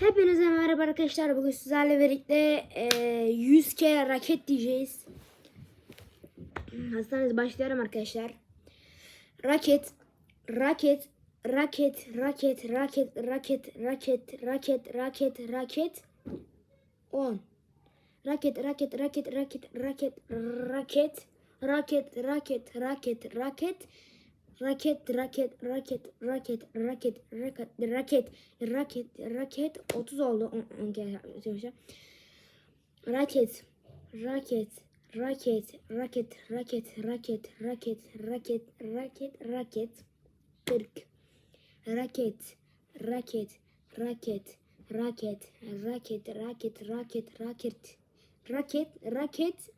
Hepinize merhaba arkadaşlar. Bugün sizlerle birlikte e, 100 kere raket diyeceğiz. Hazırsanız başlıyorum arkadaşlar. Raket, raket, raket, raket, raket, raket, raket, raket, raket, raket. 10. Raket, raket, raket, raket, raket, raket, raket, raket, raket, raket. Raket, raket, raket, raket, raket, raket, raket, raket, raket, 30 oldu. Yapacağım. Raket, raket, raket, raket, raket, raket, raket, raket, raket, raket, 40. Raket, raket, raket, raket, raket, raket, raket, raket, raket, raket,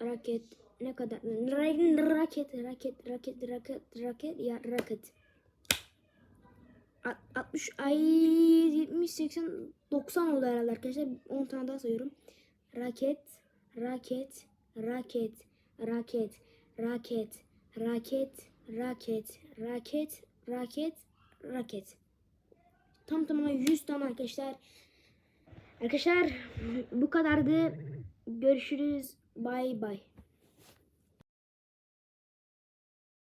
raket ne kadar raket raket raket raket raket ya raket Alt- 60 ay 70 80 90 oldu herhalde arkadaşlar 10 tane daha sayıyorum raket raket raket raket raket raket raket raket raket raket tam tamına 100 tane arkadaşlar arkadaşlar bu kadardı görüşürüz Bay bay.